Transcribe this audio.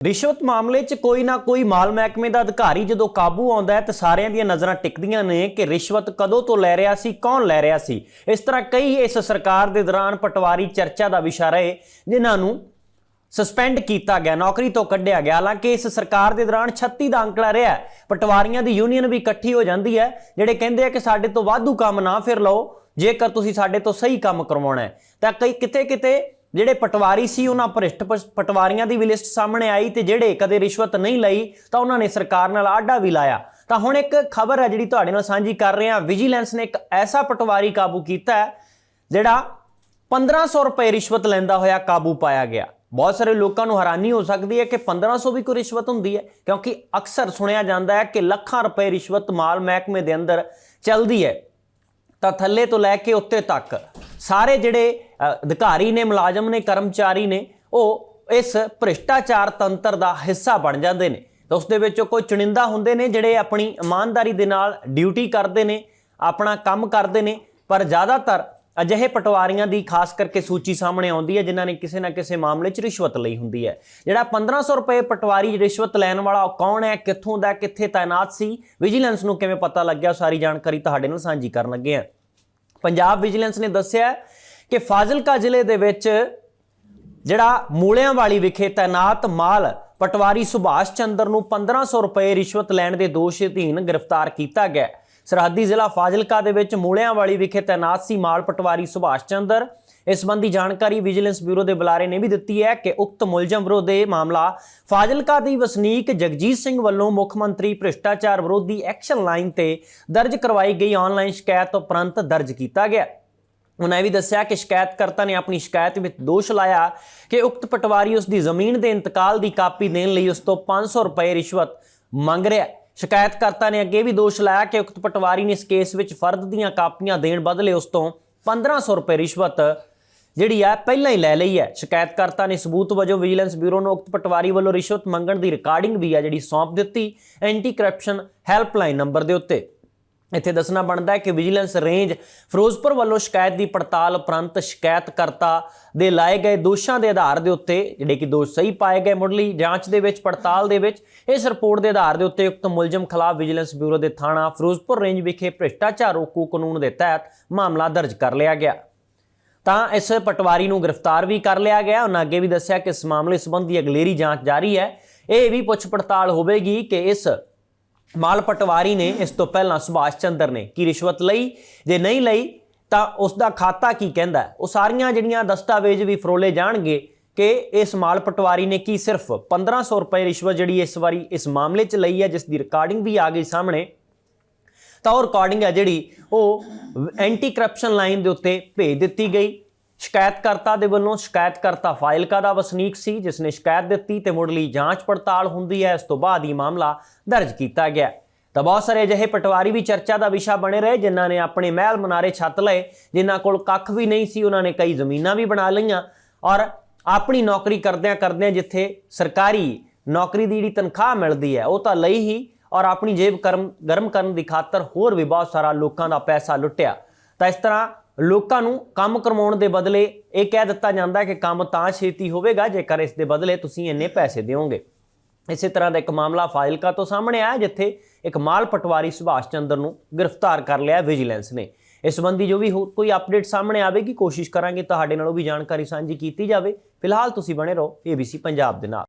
ਰਿਸ਼ਵਤ ਮਾਮਲੇ 'ਚ ਕੋਈ ਨਾ ਕੋਈ ਮਾਲ ਮਹਿਕਮੇ ਦਾ ਅਧਿਕਾਰੀ ਜਦੋਂ ਕਾਬੂ ਆਉਂਦਾ ਹੈ ਤਾਂ ਸਾਰਿਆਂ ਦੀਆਂ ਨਜ਼ਰਾਂ ਟਿਕਦੀਆਂ ਨੇ ਕਿ ਰਿਸ਼ਵਤ ਕਦੋਂ ਤੋਂ ਲੈ ਰਿਹਾ ਸੀ, ਕੌਣ ਲੈ ਰਿਹਾ ਸੀ। ਇਸ ਤਰ੍ਹਾਂ ਕਈ ਇਸ ਸਰਕਾਰ ਦੇ ਦੌਰਾਨ ਪਟਵਾਰੀ ਚਰਚਾ ਦਾ ਵਿਸ਼ਾ ਰਹੇ, ਜਿਨ੍ਹਾਂ ਨੂੰ ਸਸਪੈਂਡ ਕੀਤਾ ਗਿਆ, ਨੌਕਰੀ ਤੋਂ ਕੱਢਿਆ ਗਿਆ। ਹਾਲਾਂਕਿ ਇਸ ਸਰਕਾਰ ਦੇ ਦੌਰਾਨ 36 ਦਾ ਅੰਕੜਾ ਰਿਹਾ ਪਟਵਾਰੀਆਂ ਦੀ ਯੂਨੀਅਨ ਵੀ ਇਕੱਠੀ ਹੋ ਜਾਂਦੀ ਹੈ, ਜਿਹੜੇ ਕਹਿੰਦੇ ਆ ਕਿ ਸਾਡੇ ਤੋਂ ਵਾਧੂ ਕੰਮ ਨਾ ਫਿਰ ਲਓ, ਜੇਕਰ ਤੁਸੀਂ ਸਾਡੇ ਤੋਂ ਸਹੀ ਕੰਮ ਕਰਵਾਉਣਾ ਹੈ। ਤਾਂ ਕਈ ਕਿਤੇ ਕਿਤੇ ਜਿਹੜੇ ਪਟਵਾਰੀ ਸੀ, ਉਹਨਾਂ ਭ੍ਰਿਸ਼ਟ ਪਟਵਾਰੀਆਂ ਦੀ ਵੀ ਲਿਸਟ ਸਾਹਮਣੇ ਆਈ ਤੇ ਜਿਹੜੇ ਕਦੇ ਰਿਸ਼ਵਤ ਨਹੀਂ ਲਈ, ਤਾਂ ਉਹਨਾਂ ਨੇ ਸਰਕਾਰ ਨਾਲ ਆਡਾ ਵੀ ਲਾਇਆ। ਤਾਂ ਹੁਣ ਇੱਕ ਖਬਰ ਹੈ ਜਿਹੜੀ ਤੁਹਾਡੇ ਨਾਲ ਸਾਂਝੀ ਕਰ ਰਹੇ ਹਾਂ। ਵਿਜੀਲੈਂਸ ਨੇ ਇੱਕ ਐਸਾ ਪਟਵਾਰੀ ਕਾਬੂ ਕੀਤਾ ਹੈ, ਜਿਹੜਾ 1500 ਰੁਪਏ ਰਿਸ਼ਵਤ ਲੈਂਦਾ ਹੋਇਆ ਕਾਬੂ ਪਾਇਆ ਗਿਆ। ਬਹੁਤ ਸਾਰੇ ਲੋਕਾਂ ਨੂੰ ਹੈਰਾਨੀ ਹੋ ਸਕਦੀ ਹੈ ਕਿ 1500 ਵੀ ਕੋਈ ਰਿਸ਼ਵਤ ਹੁੰਦੀ ਹੈ, ਕਿਉਂਕਿ ਅਕਸਰ ਸੁਣਿਆ ਜਾਂਦਾ ਹੈ ਕਿ ਲੱਖਾਂ ਰੁਪਏ ਰਿਸ਼ਵਤ ਮਾਲ ਮਹਿਕਮੇ ਦੇ ਅੰਦਰ ਚੱਲਦੀ ਹੈ। ਤਾਂ ਥੱਲੇ ਤੋਂ ਲੈ ਕੇ ਉੱਤੇ ਤੱਕ ਸਾਰੇ ਜਿਹੜੇ ਅਧਿਕਾਰੀ ਨੇ, ਮੁਲਾਜ਼ਮ ਨੇ, ਕਰਮਚਾਰੀ ਨੇ, ਉਹ ਇਸ ਭ੍ਰਿਸ਼ਟਾਚਾਰ ਤੰਤਰ ਦਾ ਹਿੱਸਾ ਬਣ ਜਾਂਦੇ ਨੇ। ਤਾਂ ਉਸ ਦੇ ਵਿੱਚੋਂ ਕੋਈ ਚੁਣਿੰਦਾ ਹੁੰਦੇ ਨੇ ਜਿਹੜੇ ਆਪਣੀ ਇਮਾਨਦਾਰੀ ਦੇ ਨਾਲ ਡਿਊਟੀ ਕਰਦੇ ਨੇ, ਆਪਣਾ ਕੰਮ ਕਰਦੇ ਨੇ, ਪਰ ਜ਼ਿਆਦਾਤਰ ਅਜਿਹੇ ਪਟਵਾਰੀਆਂ ਦੀ ਖਾਸ ਕਰਕੇ ਸੂਚੀ ਸਾਹਮਣੇ ਆਉਂਦੀ ਹੈ, ਜਿਨ੍ਹਾਂ ਨੇ ਕਿਸੇ ਨਾ ਕਿਸੇ ਮਾਮਲੇ 'ਚ ਰਿਸ਼ਵਤ ਲਈ ਹੁੰਦੀ ਹੈ। ਜਿਹੜਾ 1500 ਰੁਪਏ ਪਟਵਾਰੀ ਰਿਸ਼ਵਤ ਲੈਣ ਵਾਲਾ ਉਹ ਕੌਣ ਹੈ, ਕਿੱਥੋਂ ਦਾ, ਕਿੱਥੇ ਤਾਇਨਾਤ ਸੀ? ਵਿਜੀਲੈਂਸ ਨੂੰ ਕਿਵੇਂ ਪਤਾ ਲੱਗਿਆ? ਉਹ ਸਾਰੀ ਜਾਣਕਾਰੀ ਤੁਹਾਡੇ ਨਾਲ ਸਾਂਝੀ ਕਰਨ ਲੱਗੇ ਹਾਂ। ਪੰਜਾਬ ਵਿਜੀਲੈਂਸ ਨੇ ਦੱਸਿਆ ਕਿ ਫਾਜ਼ਿਲਕਾ ਜ਼ਿਲ੍ਹੇ ਦੇ ਵਿੱਚ ਜਿਹੜਾ ਮੂਲਿਆਂ ਵਾਲੀ ਵਿਖੇ ਤਾਇਨਾਤ ਮਾਲ ਪਟਵਾਰੀ ਸੁਭਾਸ਼ ਚੰਦਰ ਨੂੰ 1500 ਰੁਪਏ ਰਿਸ਼ਵਤ ਲੈਣ ਦੇ ਦੋਸ਼ ਅਧੀਨ ਗ੍ਰਿਫਤਾਰ ਕੀਤਾ ਗਿਆ ਸਰਹੱਦੀ ਜ਼ਿਲ੍ਹਾ ਫਾਜ਼ਿਲਕਾ ਦੇ ਵਿੱਚ ਮੂਲਿਆਂ ਵਾਲੀ ਵਿਖੇ ਤਾਇਨਾਤ ਸੀ ਮਾਲ ਪਟਵਾਰੀ ਸੁਭਾਸ਼ ਚੰਦਰ। ਇਸ ਸੰਬੰਧੀ ਜਾਣਕਾਰੀ ਵਿਜੀਲੈਂਸ ਬਿਊਰੋ ਦੇ ਬੁਲਾਰੇ ਨੇ ਵੀ ਦਿੱਤੀ ਹੈ ਕਿ ਉਕਤ ਮੁਲਜ਼ਮ ਵਿਰੋਧ ਇਹ ਮਾਮਲਾ ਫਾਜ਼ਿਲਕਾ ਦੀ ਵਸਨੀਕ ਜਗਜੀਤ ਸਿੰਘ ਵੱਲੋਂ ਮੁੱਖ ਮੰਤਰੀ ਭ੍ਰਿਸ਼ਟਾਚਾਰ ਵਿਰੋਧੀ ਐਕਸ਼ਨ ਲਾਈਨ ਤੇ ਦਰਜ ਕਰਵਾਈ ਗਈ ਆਨਲਾਈਨ ਸ਼ਿਕਾਇਤ ਉਪਰੰਤ ਦਰਜ ਕੀਤਾ ਗਿਆ। ਉਹਨਾਂ ਇਹ ਵੀ ਦੱਸਿਆ ਕਿ ਸ਼ਿਕਾਇਤਕਰਤਾ ਨੇ ਆਪਣੀ ਸ਼ਿਕਾਇਤ ਵਿੱਚ ਦੋਸ਼ ਲਾਇਆ ਕਿ ਉਕਤ ਪਟਵਾਰੀ ਉਸ ਦੀ ਜ਼ਮੀਨ ਦੇ ਇੰਤਕਾਲ ਦੀ ਕਾਪੀ ਦੇਣ ਲਈ ਉਸ ਤੋਂ 500 ਰੁਪਏ ਰਿਸ਼ਵਤ ਮੰਗ ਰਿਹਾ ਹੈ। ਸ਼ਿਕਾਇਤਕਰਤਾ ਨੇ ਅੱਗੇ ਵੀ ਦੋਸ਼ ਲਾਇਆ ਕਿ ਉਕਤ ਪਟਵਾਰੀ ਨੇ ਇਸ ਕੇਸ ਵਿੱਚ ਫਰਦ ਦੀਆਂ ਕਾਪੀਆਂ ਦੇਣ ਬਦਲੇ ਉਸ ਤੋਂ 1500 ਰੁਪਏ ਰਿਸ਼ਵਤ ਜਿਹੜੀ ਆ ਪਹਿਲਾਂ ਹੀ ਲੈ ਲਈ ਹੈ, ਸ਼ਿਕਾਇਤਕਰਤਾ ਨੇ ਸਬੂਤ ਵਜੋਂ ਵਿਜੀਲੈਂਸ ਬਿਊਰੋ ਨੂੰ ਉਕਤ ਪਟਵਾਰੀ ਵੱਲੋਂ ਰਿਸ਼ਵਤ ਮੰਗਣ ਦੀ ਰਿਕਾਰਡਿੰਗ ਵੀ ਆ ਜਿਹੜੀ ਸੌਂਪ ਦਿੱਤੀ ਐਂਟੀ ਕਰਪਸ਼ਨ ਹੈਲਪਲਾਈਨ ਨੰਬਰ ਦੇ ਉੱਤੇ। ਇੱਥੇ ਦੱਸਣਾ ਬਣਦਾ ਹੈ ਕਿ ਵਿਜੀਲੈਂਸ ਰੇਂਜ ਫਿਰੋਜ਼ਪੁਰ ਵੱਲੋਂ ਸ਼ਿਕਾਇਤ ਦੀ ਪੜਤਾਲ ਉਪਰੰਤ ਸ਼ਿਕਾਇਤਕਰਤਾ ਦੇ ਲਾਏ ਗਏ ਦੋਸ਼ਾਂ ਦੇ ਆਧਾਰ ਦੇ ਉੱਤੇ, ਜਿਹੜੇ ਕਿ ਦੋਸ਼ ਸਹੀ ਪਾਏ ਗਏ ਮੁੱਢਲੀ ਜਾਂਚ ਦੇ ਵਿੱਚ, ਪੜਤਾਲ ਦੇ ਵਿੱਚ, ਇਸ ਰਿਪੋਰਟ ਦੇ ਆਧਾਰ ਦੇ ਉੱਤੇ ਉਕਤ ਮੁਲਜ਼ਮ ਖਿਲਾਫ ਵਿਜੀਲੈਂਸ ਬਿਊਰੋ ਦੇ ਥਾਣਾ ਫਿਰੋਜ਼ਪੁਰ ਰੇਂਜ ਵਿਖੇ ਭ੍ਰਿਸ਼ਟਾਚਾਰ ਰੋਕੂ ਕਾਨੂੰਨ ਦੇ ਤਹਿਤ ਮਾਮਲਾ ਦਰਜ ਕਰ ਲਿਆ ਗਿਆ। ਤਾਂ ਇਸ ਪਟਵਾਰੀ ਨੂੰ ਗ੍ਰਿਫਤਾਰ ਵੀ ਕਰ ਲਿਆ ਗਿਆ। ਉਹਨਾਂ ਅੱਗੇ ਵੀ ਦੱਸਿਆ ਕਿ ਇਸ ਮਾਮਲੇ ਸੰਬੰਧੀ ਅਗਲੇਰੀ ਜਾਂਚ ਜਾਰੀ ਹੈ। ਇਹ ਵੀ ਪੁੱਛ ਪੜਤਾਲ ਹੋਵੇਗੀ ਕਿ ਇਸ ਮਾਲ ਪਟਵਾਰੀ ਨੇ ਇਸ ਤੋਂ ਪਹਿਲਾਂ ਸੁਭਾਸ਼ ਚੰਦਰ ਨੇ ਕੀ ਰਿਸ਼ਵਤ ਲਈ, ਜੇ ਨਹੀਂ ਲਈ, ਤਾਂ ਉਸ ਦਾ ਖਾਤਾ ਕੀ ਕਹਿੰਦਾ ਉਹ ਸਾਰੀਆਂ ਜਿਹੜੀਆਂ ਦਸਤਾਵੇਜ਼ ਵੀ ਫਰੋਲੇ ਜਾਣਗੇ ਕਿ ਇਸ ਮਾਲ ਪਟਵਾਰੀ ਨੇ ਕੀ ਸਿਰਫ 1500 ਰੁਪਏ ਰਿਸ਼ਵਤ ਜਿਹੜੀ ਇਸ ਵਾਰੀ ਇਸ ਮਾਮਲੇ 'ਚ ਲਈ ਹੈ, ਜਿਸ ਦੀ ਰਿਕਾਰਡਿੰਗ ਵੀ ਆ ਗਈ ਸਾਹਮਣੇ। ਤਾਂ ਉਹ ਰਿਕਾਰਡਿੰਗ ਹੈ ਜਿਹੜੀ ਉਹ ਐਂਟੀ ਕਰਪਸ਼ਨ ਲਾਈਨ ਦੇ ਉੱਤੇ ਭੇਜ ਦਿੱਤੀ ਗਈ। ਸ਼ਿਕਾਇਤਕਰਤਾ ਦੇ ਵੱਲੋਂ ਸ਼ਿਕਾਇਤਕਰਤਾ ਫਾਈਲਕਾ ਦਾ ਵਸਨੀਕ ਸੀ ਜਿਸ ਨੇ ਸ਼ਿਕਾਇਤ ਦਿੱਤੀ ਤੇ ਮੁੱਢਲੀ ਜਾਂਚ ਪੜਤਾਲ ਹੁੰਦੀ ਹੈ। ਇਸ ਤੋਂ ਬਾਅਦ ਹੀ ਮਾਮਲਾ ਦਰਜ ਕੀਤਾ ਗਿਆ। ਤਾਂ ਬਹੁਤ ਸਾਰੇ ਅਜਿਹੇ ਪਟਵਾਰੀ ਵੀ ਚਰਚਾ ਦਾ ਵਿਸ਼ਾ ਬਣੇ ਰਹੇ, ਜਿਨ੍ਹਾਂ ਨੇ ਆਪਣੇ ਮਹਿਲ ਮਨਾਰੇ ਛੱਤ ਲਏ, ਜਿਨ੍ਹਾਂ ਕੋਲ ਕੱਖ ਵੀ ਨਹੀਂ ਸੀ, ਉਹਨਾਂ ਨੇ ਕਈ ਜ਼ਮੀਨਾਂ ਵੀ ਬਣਾ ਲਈਆਂ ਔਰ ਆਪਣੀ ਨੌਕਰੀ ਕਰਦਿਆਂ ਕਰਦਿਆਂ ਜਿੱਥੇ ਸਰਕਾਰੀ ਨੌਕਰੀ ਦੀ ਜਿਹੜੀ ਤਨਖਾਹ ਮਿਲਦੀ ਹੈ, ਉਹ ਤਾਂ ਲਈ ਹੀ ਔਰ ਆਪਣੀ ਜੇਬ ਕਰਮ ਗਰਮ ਕਰਨ ਦੀ ਖਾਤਰ ਹੋਰ ਵੀ ਬਹੁਤ ਸਾਰਾ ਲੋਕਾਂ ਦਾ ਪੈਸਾ ਲੁੱਟਿਆ। ਤਾਂ ਇਸ ਤਰ੍ਹਾਂ ਲੋਕਾਂ ਨੂੰ ਕੰਮ ਕਰਵਾਉਣ ਦੇ ਬਦਲੇ ਇਹ ਕਹਿ ਦਿੱਤਾ ਜਾਂਦਾ ਕਿ ਕੰਮ ਤਾਂ ਛੇਤੀ ਹੋਵੇਗਾ, ਜੇਕਰ ਇਸ ਦੇ ਬਦਲੇ ਤੁਸੀਂ ਇੰਨੇ ਪੈਸੇ ਦਿਓਗੇ। ਇਸੇ ਤਰ੍ਹਾਂ ਦਾ ਇੱਕ ਮਾਮਲਾ ਫਾਜ਼ਿਲਕਾ ਤੋਂ ਸਾਹਮਣੇ ਆਇਆ, ਜਿੱਥੇ ਇੱਕ ਮਾਲ ਪਟਵਾਰੀ ਸੁਭਾਸ਼ ਚੰਦਰ ਨੂੰ ਗ੍ਰਿਫਤਾਰ ਕਰ ਲਿਆ ਵਿਜੀਲੈਂਸ ਨੇ। ਇਸ ਸੰਬੰਧੀ ਜੋ ਵੀ ਹੋਰ ਕੋਈ ਅਪਡੇਟ ਸਾਹਮਣੇ ਆਵੇਗੀ, ਕੋਸ਼ਿਸ਼ ਕਰਾਂਗੇ ਤੁਹਾਡੇ ਨਾਲ ਉਹ ਵੀ ਜਾਣਕਾਰੀ ਸਾਂਝੀ ਕੀਤੀ ਜਾਵੇ। ਫਿਲਹਾਲ ਤੁਸੀਂ ਬਣੇ ਰਹੋ ABC ਪੰਜਾਬ ਦੇ ਨਾਲ।